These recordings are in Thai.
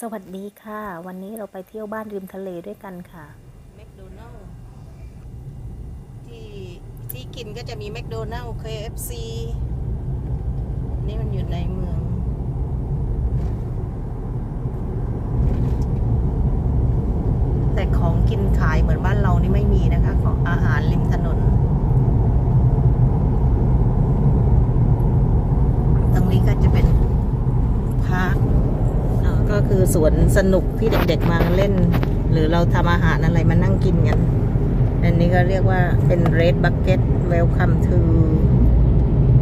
สวัสดีค่ะ วันนี้เราไปเที่ยวบ้านริมทะเลด้วยกันค่ะแมคโดนัลล์ที่ที่กินก็จะมีแมคโดนัลล์ KFC นี่มันอยู่ในเมืองแต่ของกินขายเหมือนบ้านเรานี่ไม่มีนะคะ ของอาหารริมถนน ตรงนี้ก็จะเป็นพาร์คเอ่อก็คือ สวนสนุกที่เด็กๆมาเล่น หรือเราทำอาหารอะไรมานั่งกินกัน อันนี้ก็เรียกว่าเป็น Red Bucket Welcome to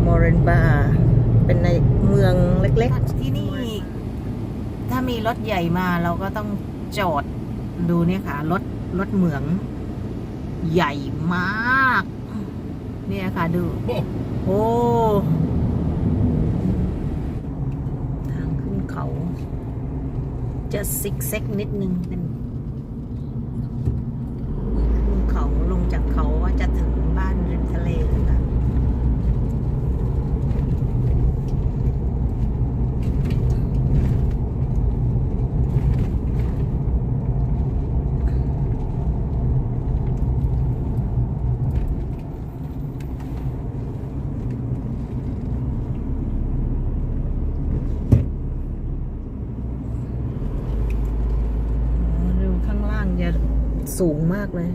Moranbah เป็นในเมืองเล็กๆ ที่นี่ ถ้ามีรถใหญ่มาเราก็ต้องจอดดูเนี่ยค่ะ รถรถเหมือง ใหญ่มาก เนี่ยค่ะดู โอ้ ทางขึ้นเขา จะซิกเซกนิดนึงเป็นขึ้นเขาลงจากเขาว่าจะถึงบ้านริมทะเลเลยค่ะ โอ้ดูข้างล่างจะ สูงมากเลย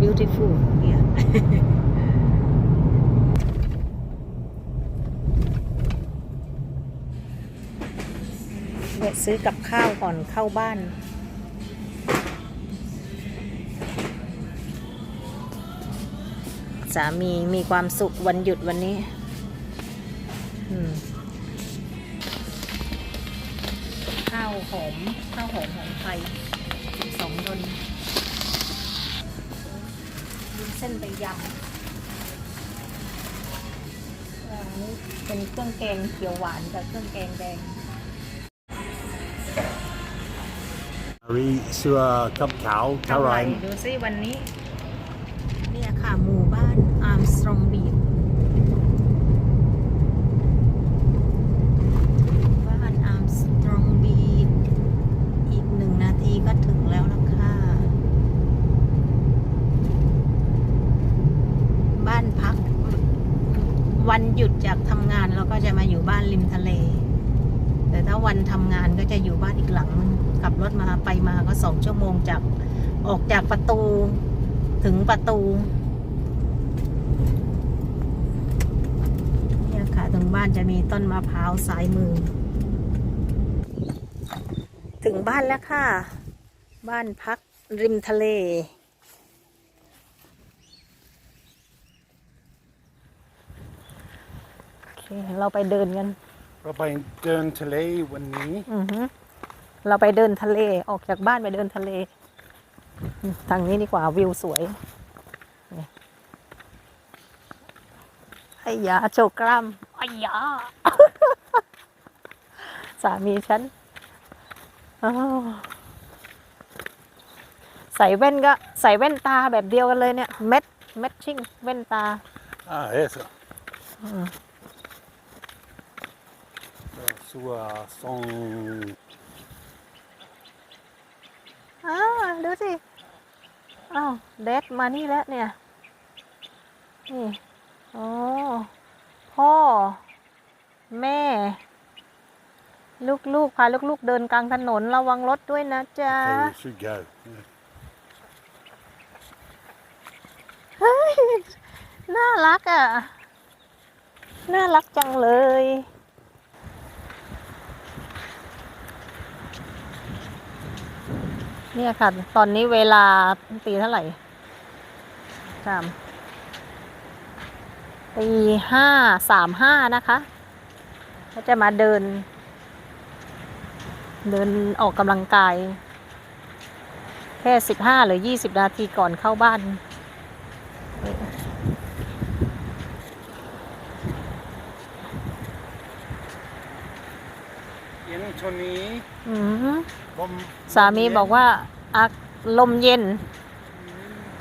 beautiful yeah แวะซื้อกับข้าวก่อนเข้าบ้านามีมีความสุขวันหยุดวันนี้อืมข้าวหอมข้าวหอมหอมไทยสองดนวุ้นเส้นไปยำอันนี้เป็นเครื่องแกงเขียวหวานกับเครื่องแกงแดง Ari Sua Cup Cow เท่าไหร่ Caroline ดูซิวันนี้เนี่ยค่ะหมู่บ้านอาร์มสตรองบีบ้านอาร์มสตรองบีอีกหนึ่งนาทีก็ถึงแล้วล่ะค่ะบ้านพัก วันหยุดจากทำงานเราก็จะมาอยู่บ้านริมทะเล แต่ถ้าวันทำงานก็จะอยู่บ้านอีกหลังขับรถมาไปมาก็สองชั่วโมงจากออกจากประตูถึงประตู เนี่ยค่ะ ตรงบ้านจะมีต้นมะพร้าวซ้ายมือ ถึงบ้านแล้วค่ะ บ้านพักริมทะเลโอเคเราไปเดินกัน เราไปเดินทะเลวันนี้ อือฮึเราไปเดินทะเล ออกจากบ้านไปเดินทะเลอืมทางนี้ดีกว่าวิวสวยนี่ไอ้ยาโชว์กล้ามไอ้ ยาสามีฉันอ้าวใส่แว่นก็ใส่แว่นตาแบบเดียวกันเลยเนี่ยเม็ดเม็ดชิ่งแว่นตา Ah, essa. อืม Sua song อ้าวดูสิอ้าวเดดมานี่แล้วเนี่ยนี่โอ้ พ่อ แม่ ลูกๆพาลูกๆเดินกลางถนนระวังรถด้วยนะจ๊ะ okay, we should go. Yeah. เฮ้ย น่ารักอะ น่ารักจังเลย เนี่ยค่ะ ตอนนี้เวลาตีเท่าไหร่สาม ตีห้าสามห้านะคะก็จะมาเดิน เดินออกกำลังกาย แค่สิบห้าหรือยี่สิบนาทีก่อนเข้าบ้าน In Tony, อืมลมสามีบอกว่าอากลมเย็น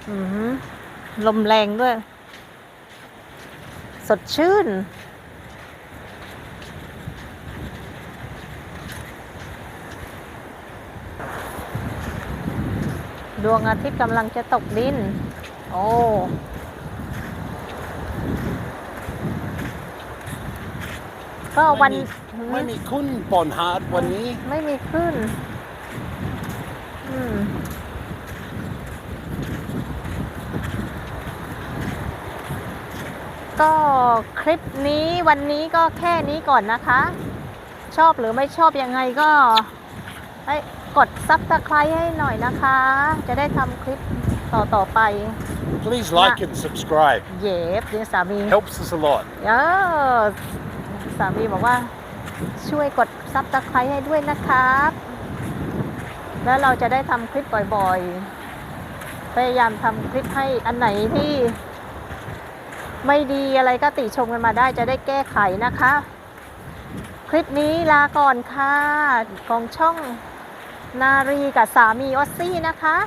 อือหือลมแรงด้วย สดชื่น ดวงอาทิตย์กำลังจะตกดิน โอ้ก็วันไม่มีคุณบอนฮาร์ดวันนี้ ไม่มีขึ้น อืม ก็คลิปนี้วันนี้ก็แค่นี้ก่อนนะคะ ชอบหรือไม่ชอบยังไงก็ให้กดซับสไครต์ให้หน่อยนะคะ จะได้ทำคลิปต่อต่อๆไป please like and subscribe เย็บเดี๋ยวสามี helps us a lot เออสามีบอกว่าช่วยกดซับสไครต์ให้ด้วยนะครับ แล้วเราจะได้ทำคลิปบ่อยๆ พยายามทำคลิปให้อันไหนที่ ไม่ดีอะไรก็ติชมกันมาได้จะได้แก้ไขนะคะ คลิปนี้ลาก่อนค่ะ ของช่องนารีกับสามีออสซี่นะคะ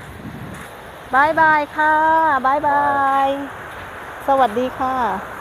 บายบายค่ะบายบาย สวัสดีค่ะ